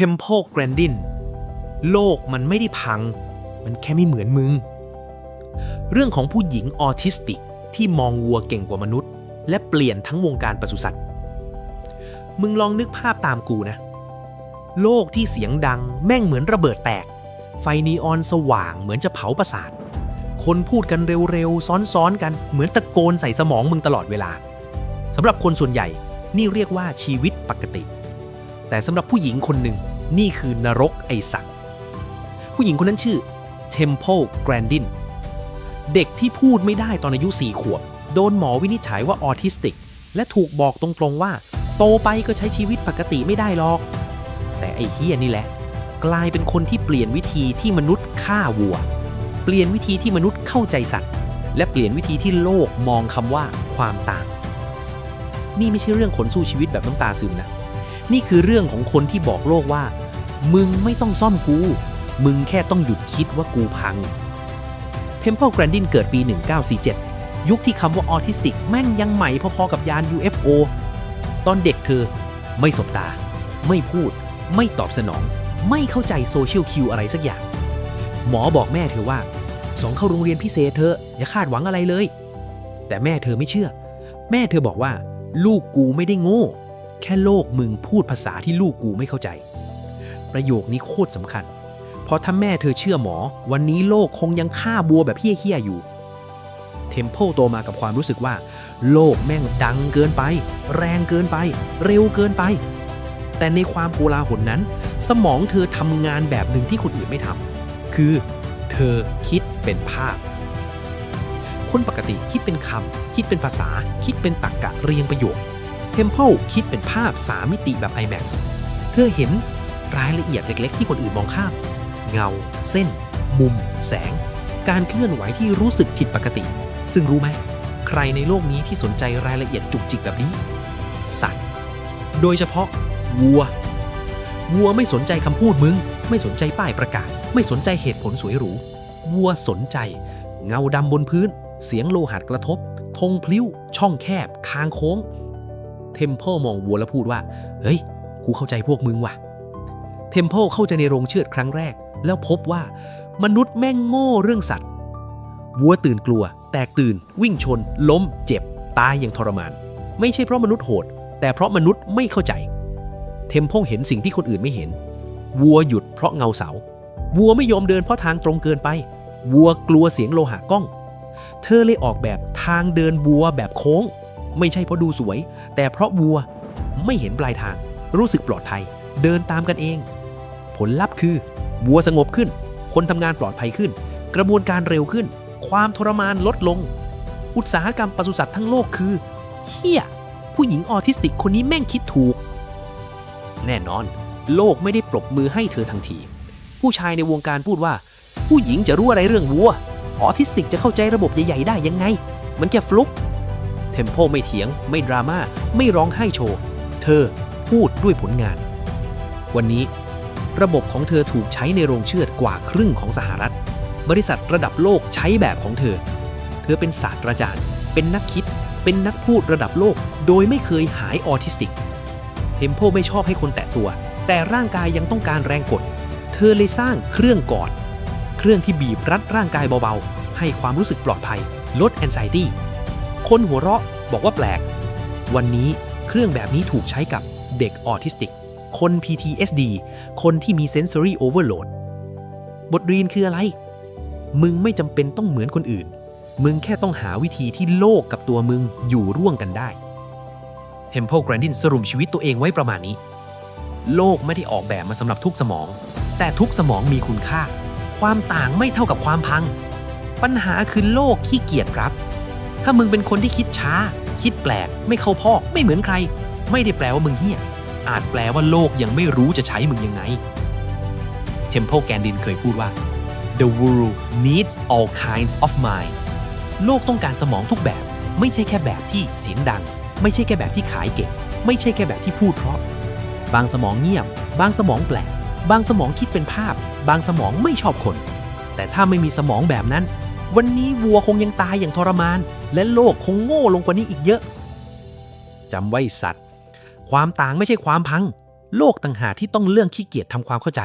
Temple Grandin โลกมันไม่ได้พัง มันแค่ไม่เหมือนมึง เรื่องของผู้หญิงออทิสติกที่มองวัวเก่งกว่ามนุษย์ และเปลี่ยนทั้งวงการปศุสัตว์ มึงลองนึกภาพตามกูนะ โลกที่เสียงดังแม่งเหมือนระเบิดแตก ไฟนีออนสว่างเหมือนจะเผาประสาท คนพูดกันเร็วๆ ซ้อนๆกันเหมือนตะโกนใส่สมองมึงตลอดเวลาสำหรับคนส่วนใหญ่นี่เรียกว่าชีวิตปกติ แต่สำหรับผู้หญิงคนหนึ่งนี่คือนรกไอสัตว์ผู้หญิงคนนั้นชื่อ Temple Grandin เด็กที่พูดไม่ได้ตอนอายุ 4 ขวบ โดนหมอวินิจฉัยว่าออทิสติก และถูกบอกตรงๆว่า โตไปก็ใช้ชีวิตปกติไม่ได้หรอก แต่ไอ้เฮียนี่แหละ กลายเป็นคนที่เปลี่ยนวิธีที่มนุษย์ฆ่าวัว เปลี่ยนวิธีที่มนุษย์เข้าใจสัตว์ และเปลี่ยนวิธีที่โลกมองคำว่าความต่าง นี่ไม่ใช่เรื่องคนสู้ชีวิตแบบน้ำตาซึมนะ นี่คือเรื่องของคนที่บอกโลกว่า มึงไม่ต้องซ่อมกู มึงแค่ต้องหยุดคิดว่ากูพัง Temple Grandin เกิดปี 1947 ยุคที่คำว่าออทิสติกแม่งยังใหม่พอๆกับยาน UFO ตอนเด็กเธอ ไม่สบตา ไม่พูด ไม่ตอบสนอง ไม่เข้าใจโซเชียลคิวอะไรสักอย่าง หมอบอกแม่เธอว่าสองเข้าโรงเรียนพิเศษเธออย่าคาดหวังอะไรเลย แต่แม่เธอไม่เชื่อ แม่เธอบอกว่า ลูกกูไม่ได้โง่ แค่โลกมึงพูดภาษาที่ลูกกูไม่เข้าใจ ประโยคนี้โคตรสำคัญ เพราะถ้าแม่เธอเชื่อหมอ วันนี้โลกคงยังฆ่าบัวแบบเฮี้ยๆอยู่ เทมเพลโตมากับความรู้สึกว่า โลกแม่งดังเกินไป แรงเกินไป เร็วเกินไป แต่ในความโกลาหลนั้น สมองเธอทำงานแบบหนึ่งที่คนอื่นไม่ทำคือ เธอคิดเป็นภาพคนปกติคิดเป็นคำ คิดเป็นภาษา คิดเป็นตรรกะเรียงประโยค Temple คิดเป็นภาพ 3 มิติแบบ IMAX เธอเห็นรายละเอียดเล็ก ๆ ที่คนอื่นมองข้าม เงา เส้น มุม แสง การเคลื่อนไหวที่รู้สึกผิดปกติ ซึ่งรู้ไหม ใครในโลกนี้ที่สนใจรายละเอียดจุกจิกแบบนี้ สัตว์ โดยเฉพาะวัว วัวไม่สนใจคำพูดมึง ไม่สนใจป้ายประกาศ ไม่สนใจเหตุผลสวยหรู วัวสนใจ เงาดำบนพื้น เสียงโลหัสกระทบ ธงพลิ้ว ช่องแคบ คางโค้ง เทมเพลมองวัวแล้วพูดว่า เฮ้ย กูเข้าใจพวกมึงว่ะ เทมเพลเข้าใจในโรงเชือดครั้งแรก แล้วพบว่ามนุษย์แม่งโง่เรื่องสัตว์ วัวตื่นกลัว แตกตื่น วิ่งชน ล้ม เจ็บ ตายอย่างทรมาน ไม่ใช่เพราะมนุษย์โหด แต่เพราะมนุษย์ไม่เข้าใจ เทมเพลเห็นสิ่งที่คนอื่นไม่เห็น วัวหยุดเพราะเงาเสา วัวไม่ยอมเดินเพราะทางตรงเกินไป วัวกลัวเสียงโลหะก้อง เธอเลยออกแบบทางเดินวัวแบบโค้ง ไม่ใช่เพราะดูสวย แต่เพราะวัวไม่เห็นปลายทาง รู้สึกปลอดภัย เดินตามกันเอง ผลลัพธ์คือวัวสงบขึ้น คนทำงานปลอดภัยขึ้น กระบวนการเร็วขึ้น ความทรมานลดลง อุตสาหกรรมปศุสัตว์ทั้งโลกคือเฮียผู้หญิงออทิสติกคนนี้แม่งคิดถูก แน่นอน โลกไม่ได้ปรบมือให้เธอทันที ผู้ชายในวงการพูดว่า ผู้หญิงจะรู้อะไรเรื่องวัว ออทิสติกจะเข้าใจระบบใหญ่ ๆ ได้ยังไง มันแค่ฟลุก เทมโพไม่เถียง ไม่ดราม่าไม่ร้องไห้โชว์ เธอพูดด้วยผลงาน วันนี้ ระบบของเธอถูกใช้ในโรงเชือดกว่าครึ่งของสหรัฐ บริษัทระดับโลกใช้แบบของเธอ เธอเป็นศาสตราจารย์ เป็นนักคิด เป็นนักพูดระดับโลก โดยไม่เคยหายออทิสติกเทมโพไม่ชอบให้คนแตะตัว แต่ร่างกายยังต้องการแรงกด เธอเลยสร้างเครื่องกอด เครื่องที่บีบรัดร่างกายเบาๆ ให้ความรู้สึกปลอดภัย ลดแอนไซตี้ คนหัวเราะบอกว่าแปลก วันนี้เครื่องแบบนี้ถูกใช้กับเด็กออทิสติก คน PTSD คนที่มี Sensory Overload บทเรียนคืออะไร มึงไม่จำเป็นต้องเหมือนคนอื่น มึงแค่ต้องหาวิธีที่โลกกับตัวมึงอยู่ร่วมกันได้ Temple Grandin สรุปชีวิตตัวเองไว้ประมาณนี้ โลกไม่ได้ออกแบบมาสำหรับทุกสมอง แต่ทุกสมองมีคุณค่า ความต่างไม่เท่ากับความพัง ปัญหาคือโลกขี้เกียจรับ ถ้ามึงเป็นคนที่คิดช้า คิดแปลก ไม่เข้าพอก ไม่เหมือนใคร ไม่ได้แปลว่ามึงเฮี้ย อาจแปลว่าโลกยังไม่รู้จะใช้มึงยังไง Temple Grandin เคยพูดว่า The world needs all kinds of minds โลกต้องการสมองทุกแบบ ไม่ใช่แค่แบบที่เสียงดัง ไม่ใช่แค่แบบที่ขายเก่ง ไม่ใช่แค่แบบที่พูดเพราะ บางสมองเงียบ บางสมองแปลก บางสมองคิดเป็นภาพ บางสมองไม่ชอบคน แต่ถ้าไม่มีสมองแบบนั้น วันนี้วัวคงยังตายอย่างทรมาน และโลกคงโง่ลงกว่านี้อีกเยอะจำไว้สัตว์ ความต่างไม่ใช่ความพัง โลกต่างหากที่ต้องเรื่องขี้เกียจทำความเข้าใจ